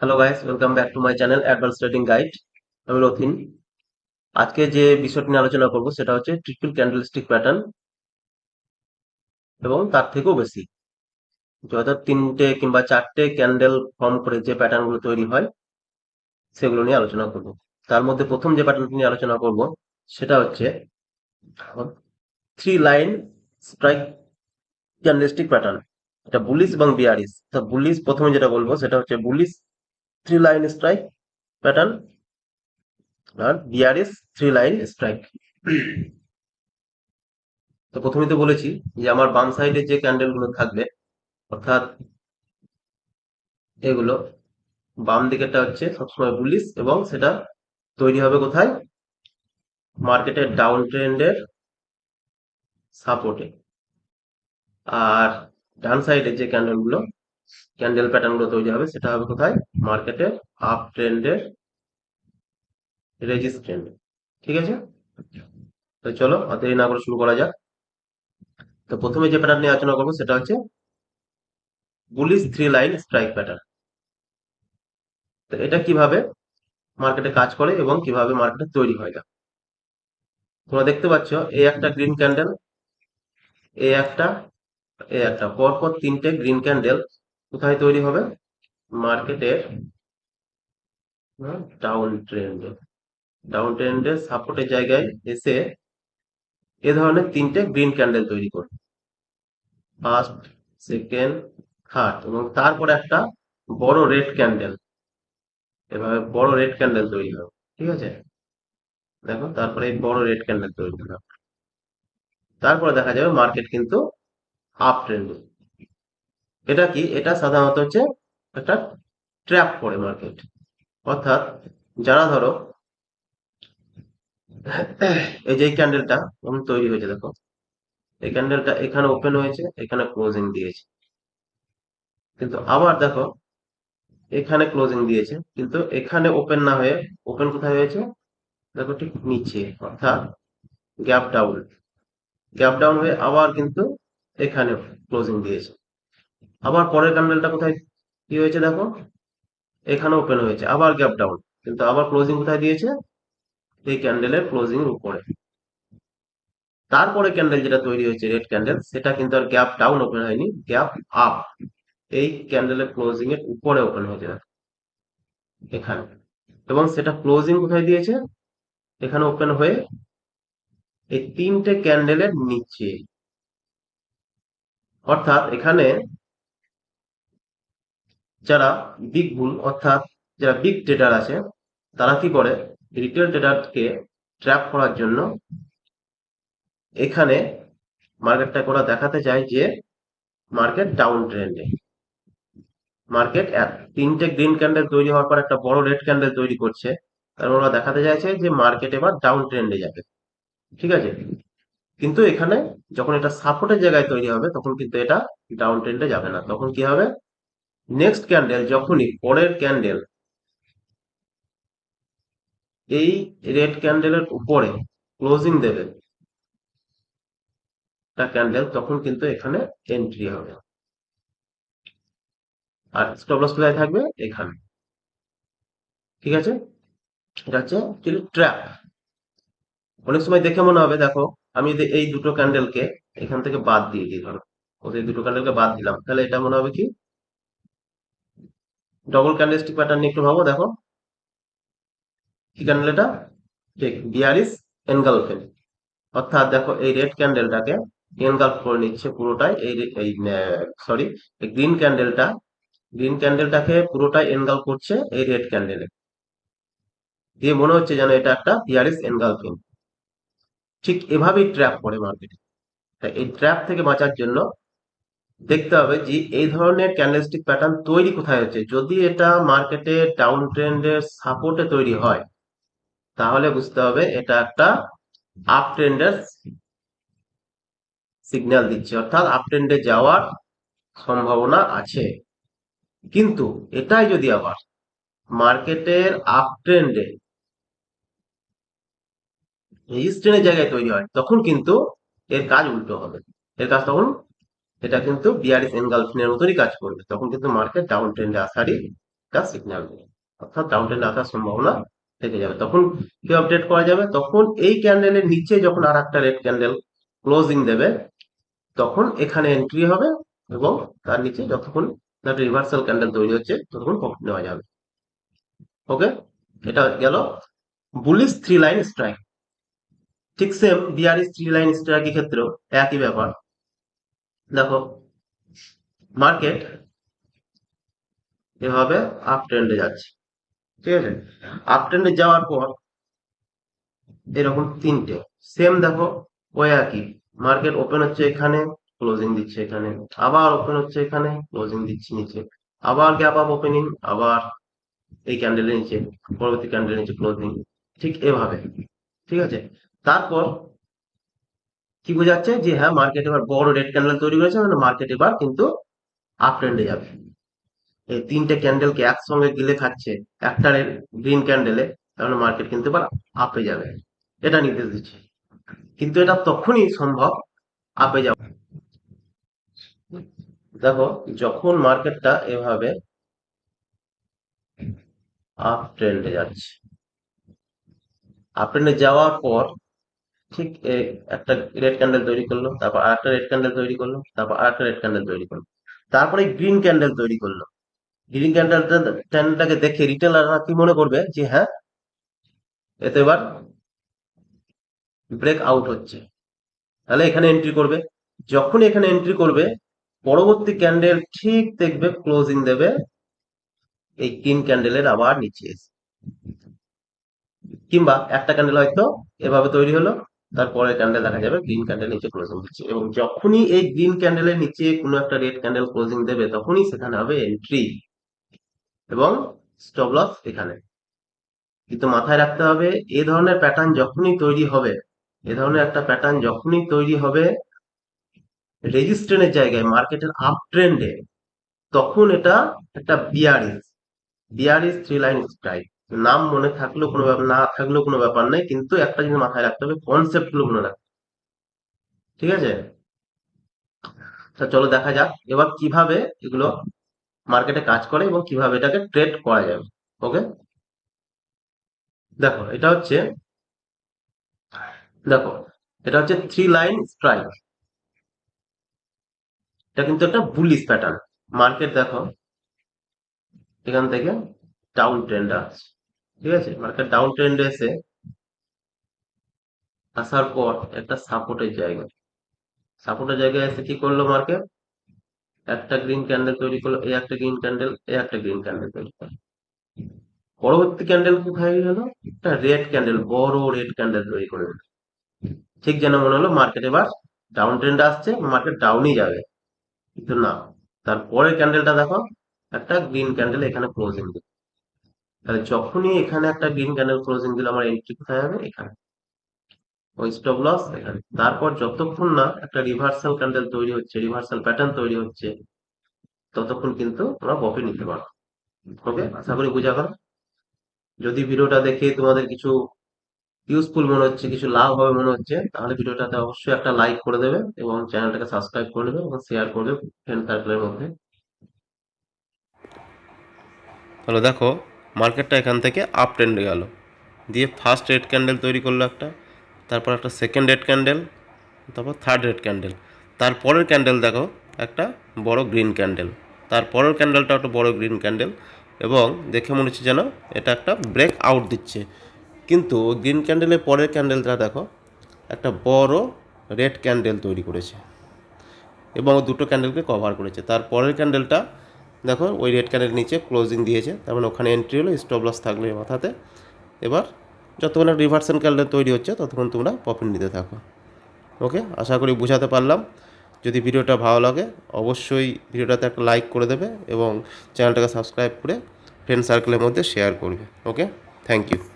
Hello guys welcome back to my channel advance trading guide আমি রথিন আজকে যে বিষয়টি নিয়ে আলোচনা করব সেটা হচ্ছে ট্রিপল ক্যান্ডেলস্টিক প্যাটার্ন এবং তার থেকেও বেশি। যত তিনটে কিংবা চারটে ক্যান্ডেল ফর্ম করে যে প্যাটার্নগুলো তৈরি হয়, সেগুলো নিয়ে আলোচনা করব। তার মধ্যে প্রথম যে প্যাটার্নটি নিয়ে আলোচনা করব, সেটা হচ্ছে three line strike candlestick pattern এটা বুলিশ এবং বিয়ারিস তো বুলিশ প্রথমে যেটা বলব সেটা হচ্ছে bullish three line strike pattern আর বিআরএস থ্রি লাইন স্ট্রাইক তো প্রথমে তো বলেছি যে আমার বাম সাইডে যে ক্যান্ডেলগুলো থাকবে, অর্থাৎ এগুলো, বাম দিকেরটা হচ্ছে সবসময় বুলিশ এবং সেটা তৈরি হবে কোথায়? মার্কেটের ডাউন ট্রেন্ডের সাপোর্টে আর ডান সাইডে যে ক্যান্ডেলগুলো ক্যান্ডেল প্যাটার্নগুলো তৈরি হবে, সেটা হবে কোথায়? মার্কেটের আপ ট্রেন্ডের রেজিস্ট্যান্ট ঠিক আছে? তো চলো দেরি না করে শুরু করা যাক। তো প্রথমে যে প্যাটার্ন নিয়ে আলোচনা করব, সেটা হচ্ছে bullish three line strike pattern তো এটা কীভাবে মার্কেটে কাজ করে এবং কীভাবে মার্কেটে তৈরি হয় তোমরা দেখতে পাচ্ছ এই একটা গ্রিন ক্যান্ডেল এই একটা এই একটা, পরপর তিনটে গ্রিন ক্যান্ডেল কোথায় তৈরি হবে? মার্কেটের ডাউন ট্রেন্ডে ডাউন ট্রেন্ডের সাপোর্টের জায়গায় এসে এ ধরনের তিনটে গ্রিন ক্যান্ডেল তৈরি করবে। ফার্স্ট সেকেন্ড থার্ড এবং তারপরে একটা বড় রেড ক্যান্ডেল এভাবে বড় রেড ক্যান্ডেল তৈরি হবে, ঠিক আছে? দেখো, তারপরে এই বড় রেড ক্যান্ডেল তৈরি হবে। তারপরে দেখা যাবে মার্কেট কিন্তু আপ ট্রেন্ডে এটা কি? এটা সাধারণত হচ্ছে একটা ট্র্যাপ করে মার্কেট অর্থাৎ যারা ধরো, এই যে ক্যান্ডেলটা তৈরি হয়েছে, দেখো। এই ক্যান্ডেলটা এখানে ওপেন হয়েছে, এখানে ক্লোজিং দিয়েছে। কিন্তু আবার দেখো, এখানে ক্লোজিং দিয়েছে, কিন্তু এখানে ওপেন না হয়ে ওপেন কোথায় হয়েছে? দেখো ঠিক নিচে, অর্থাৎ গ্যাপ ডাউন গ্যাপ ডাউন হয়ে আবার কিন্তু এখানে ক্লোজিং দিয়েছে। আবার পরের ক্যান্ডেলটা কোথায়? কি হয়েছে দেখো? এখানে ওপেন হয়েছে। আবার গ্যাপ ডাউন কিন্তু আবার ক্লোজিং কোথায় দিয়েছে? এই ক্যান্ডেলের ক্লোজিং এর উপরে। তারপরে ক্যান্ডেল যেটা তৈরি হয়েছে রেড ক্যান্ডেল সেটা কিন্তু আর গ্যাপ ডাউন ওপেন হয়নি গ্যাপ আপ এই ক্যান্ডেলের ক্লোজিং এর উপরে ওপেন হয়েছে এখানে। এবং সেটা ক্লোজিং কোথায় দিয়েছে? এখানে ওপেন হয়ে এই তিনটে ক্যান্ডেলের নিচে। অর্থাৎ এখানে যারা বিগ বুল অর্থাৎ যারা বিগ ট্রেডার আছে, তারা কি করে? রিটেল ট্রেডারকে ট্র্যাপ করার জন্য এখানে মার্কেটটা ওরা দেখাতে চায় যে মার্কেট ডাউন ট্রেন্ডে মার্কেট তিনটে গ্রিন ক্যান্ডেল তৈরি হওয়ার পর একটা বড় রেড ক্যান্ডেল তৈরি করছে। তার ওরা দেখাতে চাইছে যে মার্কেট এবার ডাউন ট্রেন্ডে যাবে। ঠিক আছে? কিন্তু এখানে যখন এটা সাপোর্টের জায়গায় তৈরি হবে, তখন কিন্তু এটা ডাউন ট্রেন্ডে যাবে না। তখন কি হবে? নেক্সট ক্যান্ডেল যখনই, পরের ক্যান্ডেল এই রেড ক্যান্ডেলের উপরে ক্লোজিং দেবে, একটা ক্যান্ডেল তখন কিন্তু এখানে এন্ট্রি হবে। আর স্টপ লস কোথায় থাকবে? এখানে। ঠিক আছে? এটা হচ্ছে ট্র্যাপ অনেক সময় দেখে মনে হবে, দেখো, আমি যদি এই দুটো ক্যান্ডেলকে এখান থেকে বাদ দিয়ে দিই, ধরো, ওদের দুটো ক্যান্ডেলকে বাদ দিলাম, তাহলে এটা মনে হবে কি? ডবল ক্যান্ডেলস্টিক প্যাটার্ন নিয়ে একটু ভাবো, দেখো। কি ক্যান্ডেল এটা? ঠিক বিয়ারিস এনগালফেন অর্থাৎ দেখো, এই রেড ক্যান্ডেলটাকে এনগালফ করে নিচ্ছে পুরোটাই, এই এই সরি এই গ্রিন ক্যান্ডেলটা গ্রিন ক্যান্ডেলটাকে পুরোটাই এনগাল করছে এই রেড ক্যান্ডেলে দিয়ে মনে হচ্ছে যেন এটা একটা বিয়ারিস এনগালফিং ঠিক এভাবেই ট্র্যাপ করে মার্কেটে তাই এই ট্র্যাপ থেকে বাঁচার জন্য দেখতে হবে যে এই ধরনের ক্যান্ডেলস্টিক প্যাটার্ন তৈরি কোথায় হচ্ছে। যদি এটা মার্কেটে ডাউন ট্রেন্ডের সাপোর্টে তৈরি হয়, তাহলে বুঝতে হবে এটা একটা আপ ট্রেন্ডের সিগন্যাল দিচ্ছে। অর্থাৎ আপ ট্রেন্ডে যাওয়ার সম্ভাবনা আছে। কিন্তু এটাই যদি আবার মার্কেটের আপ ট্রেন্ডে রেজিস্ট্রেনের জায়গায় তৈরি হয়, তখন কিন্তু এর কাজ উল্টো হবে। এর কাজ তখন এটা কিন্তু বিআরএস এনগালফিনের মতনই কাজ করবে। তখন কিন্তু মার্কেট ডাউন ট্রেন্ডে আসারই একটা সিগন্যাল দেবে। অর্থাৎ ডাউন ট্রেন্ডে আসার সম্ভাবনা থেকে যাবে। তখন কি আপডেট করা যাবে? তখন এই ক্যান্ডেলের নিচে যখন আর একটা রেড ক্যান্ডেল ক্লোজিং দেবে, তখন এখানে এন্ট্রি হবে এবং তার নিচে যতক্ষণ একটা রিভার্সাল ক্যান্ডেল তৈরি হচ্ছে, ততক্ষণ প্রফিট নেওয়া যাবে। ওকে এটা গেল বুলিশ থ্রি লাইন স্ট্রাইক ঠিক সেম বিআরএস থ্রি লাইন স্ট্রাইকের ক্ষেত্রেও একই ব্যাপার। দেখো মার্কেট এভাবে আপ ট্রেন্ডে যাচ্ছে, ঠিক আছে? আপ ট্রেন্ডে যাওয়ার পর এরকম তিনটে সেম দেখো, ওই একই মার্কেট ওপেন হচ্ছে এখানে ক্লোজিং দিচ্ছে এখানে, আবার ওপেন হচ্ছে এখানে ক্লোজিং দিচ্ছে নিচে, আবার গ্যাপ আপ ওপেনিং আবার এই ক্যান্ডেলের নিচে, পরবর্তী ক্যান্ডেলের নিচে ক্লোজিং ঠিক এভাবে, ঠিক আছে? তারপর কি বোঝাচ্ছে? যে হ্যাঁ মার্কেট এবার বড় রেড ক্যান্ডেল তৈরি করেছে মানে মার্কেট এবার কিন্তু আপ ট্রেন্ডে যাবে। এই তিনটে ক্যান্ডেলকে একসঙ্গে গিলে খাচ্ছে একটা গ্রিন ক্যান্ডেলে তাহলে মার্কেট কিন্তু এবার আপে যাবে। এটা নির্দেশ দিচ্ছে। কিন্তু এটা তখনই সম্ভব আপে যাবে দেখো, যখন মার্কেটটা এভাবে আপ ট্রেন্ডে যাচ্ছে আপ ট্রেন্ডে যাওয়ার পর ঠিক একটা রেড ক্যান্ডেল তৈরি করল, তারপর আরেকটা রেড ক্যান্ডেল তৈরি করল, তারপর আরেকটা রেড ক্যান্ডেল তৈরি করল। তারপরে গ্রিন ক্যান্ডেল তৈরি করল। গ্রিন ক্যান্ডেলটা ক্যান্ডেলটাকে দেখে রিটেলাররা কি মনে করবে? যে হ্যাঁ এতে এবার ব্রেক আউট হচ্ছে। তাহলে এখানে এন্ট্রি করবে। যখন এখানে এন্ট্রি করবে, পরবর্তী ক্যান্ডেল ঠিক দেখবে ক্লোজিং দেবে, এই গ্রিন ক্যান্ডেলের আবার নিচে কিংবা একটা ক্যান্ডেল হয়তো এভাবে তৈরি হলো তারপরে ক্যান্ডেল দেখা যাবে গ্রিন ক্যান্ডেল নিচে ক্লোজিং দিচ্ছে। এবং যখনই এই গ্রিন ক্যান্ডেলের নিচে কোনো একটা রেড ক্যান্ডেল ক্লোজিং দেবে, তখনই সেখানে হবে এন্ট্রি এবং স্টপ লস এখানে। কিন্তু মাথায় রাখতে হবে, এ ধরনের প্যাটার্ন যখনই তৈরি হবে, এ ধরনের একটা প্যাটার্ন যখনই তৈরি হবে রেজিস্ট্রেনের জায়গায় মার্কেটের আপ ট্রেন্ডে তখন এটা একটা bearish bearish three line strike নাম মনে থাকলেও কোনো ব্যাপার, না থাকলেও কোনো ব্যাপার নেই, কিন্তু একটা জিনিস মাথায় রাখতে হবে কনসেপ্টগুলো মনে রাখতে ঠিক আছে? তা চলো দেখা যাক, এবার কীভাবে এগুলো মার্কেটে কাজ করে এবং কীভাবে এটাকে ট্রেড করা যাবে ওকে দেখো, এটা হচ্ছে, দেখো, এটা হচ্ছে থ্রি লাইন স্ট্রাইক এটা কিন্তু একটা বুলিশ প্যাটার্ন মার্কেট দেখো, এখান থেকে ডাউন ট্রেন্ড আসছে। ঠিক আছে? মার্কেট ডাউন ট্রেন্ডে এসে আসার পর একটা সাপোর্টের জায়গা। সাপোর্টের জায়গায় এসে কি করল মার্কেট একটা গ্রিন ক্যান্ডেল তৈরি করল, এই একটা গ্রিন ক্যান্ডেল এই একটা গ্রিন ক্যান্ডেল তৈরি করল। পরবর্তী ক্যান্ডেল কোথায় গেল? একটা রেড ক্যান্ডেল বড় রেড ক্যান্ডেল তৈরি করে দিল। ঠিক যেন মনে হলো মার্কেট এবার ডাউন ট্রেন্ড আসছে মার্কেট ডাউনই যাবে। কিন্তু না, তারপরের ক্যান্ডেলটা দেখো, একটা গ্রিন ক্যান্ডেল এখানে ক্লোজিং দিল। তাহলে যখনই এখানে একটা গ্রিন ক্যান্ডেল ক্লোজিং দিলে, আমার এন্ট্রি কোথায় হবে? এখানে। ওই স্টপ লস এখানে। তারপর যতক্ষণ না একটা রিভার্সাল ক্যান্ডেল তৈরি হচ্ছে রিভার্সাল প্যাটার্ন তৈরি হচ্ছে, ততক্ষণ কিন্তু তোমরা প্রফিট নিতে পারো। ওকে আশা করি বোঝা গেল। যদি ভিডিওটা দেখে তোমাদের কিছু ইউজফুল মনে হচ্ছে, কিছু লাভ হবে মনে হচ্ছে, তাহলে ভিডিওটাতে অবশ্যই একটা লাইক করে দেবে এবং চ্যানেলটাকে সাবস্ক্রাইব করে দেবে এবং শেয়ার করবে ফ্রেন্ড সার্কেলের মধ্যে। তাহলে দেখো মার্কেটটা এখান থেকে আপ ট্রেন্ডে গেল। দিয়ে ফার্স্ট রেড ক্যান্ডেল তৈরি করল একটা, তারপর একটা সেকেন্ড রেড ক্যান্ডেল তারপর থার্ড রেড ক্যান্ডেল তারপরের ক্যান্ডেল দেখো, একটা বড় গ্রিন ক্যান্ডেল তারপরের ক্যান্ডেলটা একটা বড় গ্রিন ক্যান্ডেল এবং দেখে মনে হচ্ছে যেন এটা একটা ব্রেক আউট দিচ্ছে। কিন্তু গ্রিন ক্যান্ডেলের পরের ক্যান্ডেলটা দেখো, একটা বড় রেড ক্যান্ডেল তৈরি করেছে এবং দুটো ক্যান্ডেলকে কভার করেছে। তারপরের ক্যান্ডেলটা দেখো, ওই রেড ক্যান্ডেল নিচে ক্লোজিং দিয়েছে, তার মানে ওখানে এন্ট্রি হলো স্টপ লস থাকলে মাথাতে। এবার যতক্ষণ রিভার্সেন ক্যান্ডেল তৈরি হচ্ছে, ততক্ষণ তোমরা প্রফিট নিতে থাকো। ওকে আশা করি বোঝাতে পারলাম। যদি ভিডিওটা ভালো লাগে, অবশ্যই ভিডিওটাতে একটা লাইক করে দেবে এবং চ্যানেলটাকে সাবস্ক্রাইব করে ফ্রেন্ড সার্কেলের মধ্যে শেয়ার করবে। Okay thank you